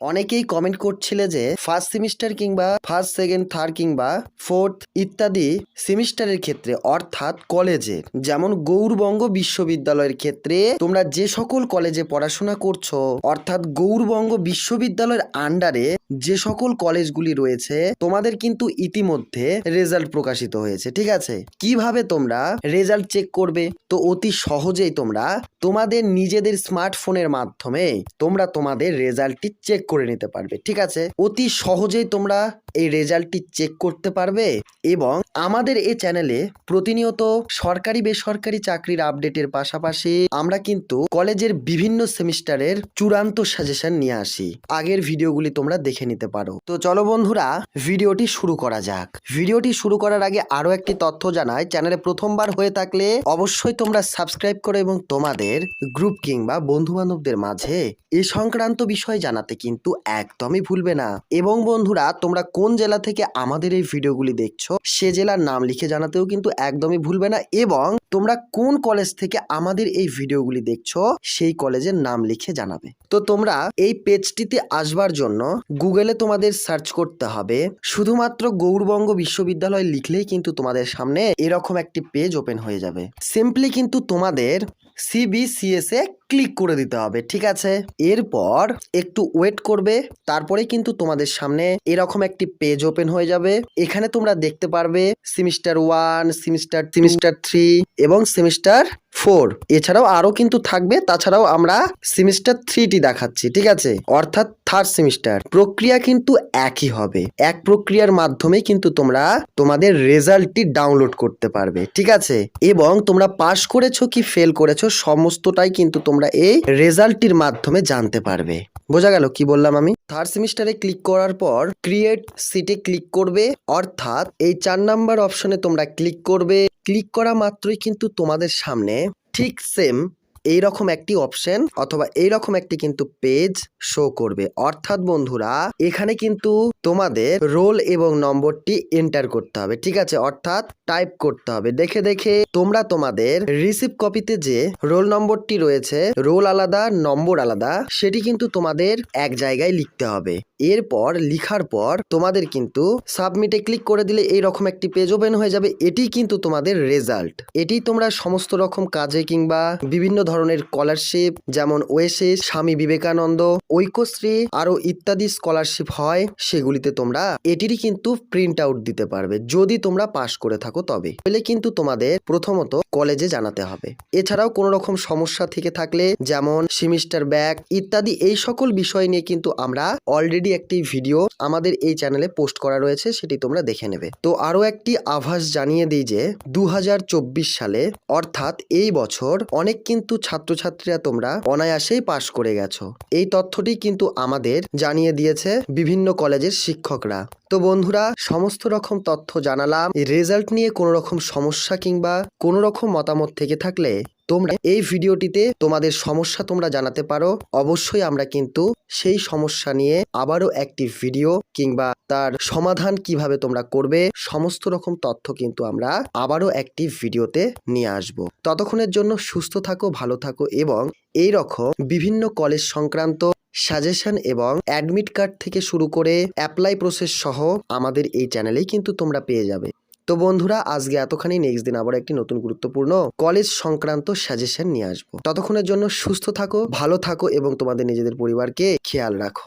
অনেকেই কমেন্ট করছিলে যে ফার্স্ট সেমিস্টার কিংবা ফার্স্ট সেকেন্ড থার্ড কিংবা ফোর্থ ইত্যাদি সেমিস্টারের ক্ষেত্রে, অর্থাৎ কলেজে যেমন গৌরবঙ্গ বিশ্ববিদ্যালয়ের ক্ষেত্রে তোমরা যে সকল কলেজে পড়াশোনা করছ, অর্থাৎ গৌরবঙ্গ বিশ্ববিদ্যালয়ের আন্ডারে যে সকল কলেজগুলি রয়েছে, তোমাদের কিন্তু ইতিমধ্যে রেজাল্ট প্রকাশিত হয়েছে, ঠিক আছে? কীভাবে তোমরা রেজাল্ট চেক করবে? তো অতি সহজেই তোমরা তোমাদের নিজেদের স্মার্টফোনের মাধ্যমে তোমরা তোমাদের রেজাল্টটি চেক করে নিতে পারবে। ঠিক আছে? অতি সহজেই তোমরা এই রেজাল্টটি চেক করতে পারবে এবং আমাদের এই চ্যানেলে প্রতিনিয়ত সরকারি বেসরকারি চাকরির আপডেটের পাশাপাশি আমরা কিন্তু কলেজের বিভিন্ন সেমিস্টারের চূড়ান্ত সাজেশন নিয়ে আসি। আগের ভিডিওগুলি তোমরা দেখে নিতে পারো। তো চলো বন্ধুরা, ভিডিওটি শুরু করা যাক। ভিডিওটি শুরু করার আগে আরও একটি তথ্য জানাই। চ্যানেলে প্রথমবার হয়ে থাকলে অবশ্যই তোমরা সাবস্ক্রাইব করো এবং তোমাদের গ্রুপ কিংবা বন্ধু বান্ধবদের মাঝে এ সংক্রান্ত বিষয় জানাতে কিন্তু একদমই ভুলবে না। এবং বন্ধুরা, তোমরা কোন জেলা থেকে আমাদের এই ভিডিওগুলি দেখছ, সে জেলার নাম লিখে জানাতেও কিন্তু একদমই ভুলবে না এবং তোমরা কোন কলেজ থেকে আমাদের এই ভিডিওগুলি দেখছ, সেই কলেজের নাম লিখে জানাবে। তো তোমরা এই পেজটিতে আসবার জন্য গুগলে তোমাদের সার্চ করতে হবে, শুধুমাত্র গৌরবঙ্গ বিশ্ববিদ্যালয় লিখলেই কিন্তু তোমাদের সামনে এরকম একটি পেজ ওপেন হয়ে যাবে। সিম্পলি কিন্তু তোমাদের সিবিসিএস এ ক্লিক করে দিতে হবে, ঠিক আছে? এরপর একটু ওয়েট করবে, তারপরে কিন্তু তোমাদের সামনে এরকম একটি পেজ ওপেন হয়ে যাবে। এখানে তোমরা দেখতে পারবে semester one semester semester three এবং সেমিস্টার ফোর এছাড়াও আরও কিন্তু থাকবে, তাছাড়াও আমরা সেমিস্টার থ্রিটি দেখাচ্ছি, ঠিক আছে? অর্থাৎ থার্ড সেমিস্টার প্রক্রিয়া কিন্তু একই হবে। এক প্রক্রিয়ার মাধ্যমে কিন্তু তোমরা তোমাদের রেজাল্টটি ডাউনলোড করতে পারবে, ঠিক আছে? এবং তোমরা পাস করেছ কি ফেল করেছ, সমস্তটাই কিন্তু তোমরা এই রেজাল্টটির মাধ্যমে জানতে পারবে। বোঝা গেল কি বললাম আমি? থার্ড সেমিস্টারে ক্লিক করার পর ক্রিয়েট সিটে ক্লিক করবে, অর্থাৎ এই চার নাম্বার অপশনে তোমরা ক্লিক করবে। ক্লিক করা মাত্রই কিন্তু তোমাদের সামনে ঠিক সেম এইরকম একটি অপশন অথবা এইরকম একটি কিন্তু পেজ শো করবে। অর্থাৎ বন্ধুরা, এখানে কিন্তু তোমাদের রোল এবং নম্বরটি এন্টার করতে হবে, ঠিক আছে? অর্থাৎ টাইপ করতে হবে। দেখে দেখে তোমরা তোমাদের রিসিভ কপিতে যে রোল নম্বরটি রয়েছে রোল আলাদা, নম্বর আলাদা, সেটি কিন্তু তোমাদের এক জায়গায় লিখতে হবে। এরপর লিখার পর তোমাদের কিন্তু সাবমিটে ক্লিক করে দিলে এই রকম একটি পেজ ওপেন হয়ে যাবে। এটি কিন্তু তোমাদের রেজাল্ট এটি তোমরা সমস্ত রকম কাজে কিংবা বিভিন্ন ধরনের স্কলারশিপ যেমন ওয়েসিস, স্বামী বিবেকানন্দ, ঐক্যশ্রী আরও ইত্যাদি স্কলারশিপ হয়, সেগুলিতে তোমরা এটিরই কিন্তু প্রিন্ট আউট দিতে পারবে। যদি তোমরা পাশ করে থাকো তবে। তাহলে কিন্তু তোমাদের প্রথমত কলেজে জানাতে হবে। এছাড়াও কোনো রকম সমস্যা থেকে থাকলে, যেমন সেমিস্টার ব্যাক ইত্যাদি, এই সকল বিষয় নিয়ে কিন্তু আমরা অলরেডি একটি ভিডিও আমাদের এই চ্যানেলে পোস্ট করা রয়েছে, সেটি তোমরা দেখে নেবে। তো আরও একটি আভাস জানিয়ে দিই যে দু হাজার চব্বিশ সালে, অর্থাৎ এই বছর, অনেক কিন্তু ছাত্রছাত্রীরা তোমরা অনায়াসেই পাশ করে গেছো। এই তথ্যটি কিন্তু আমাদের জানিয়ে দিয়েছে বিভিন্ন কলেজের শিক্ষকরা। তো বন্ধুরা, সমস্ত রকম তথ্য জানালাম। রেজাল্ট নিয়ে কোনো রকম সমস্যা কিংবা কোনো রকম মতামত থেকে থাকলে তোমরা এই ভিডিওটিতে তোমাদের সমস্যা তোমরা জানাতে পারো। অবশ্যই আমরা কিন্তু সেই সমস্যা নিয়ে আবারও একটি ভিডিও কিংবা তার সমাধান কীভাবে তোমরা করবে, সমস্ত রকম তথ্য কিন্তু আমরা আবারও একটি ভিডিওতে নিয়ে আসব। ততক্ষণের জন্য সুস্থ থাকো, ভালো থাকো এবং এই রকম বিভিন্ন কলেজ সংক্রান্ত সাজেশন এবং অ্যাডমিট কার্ড থেকে শুরু করে অ্যাপ্লাই প্রসেস সহ আমাদের এই চ্যানেলেই কিন্তু তোমরা পেয়ে যাবে। তো বন্ধুরা, আজকে এতখানি। নেক্সট দিন আবার একটি নতুন গুরুত্বপূর্ণ কলেজ সংক্রান্ত সাজেশন নিয়ে আসব। ততক্ষণের জন্য সুস্থ থাকো, ভালো থাকো এবং তোমাদের নিজেদের পরিবারকে খেয়াল রাখো।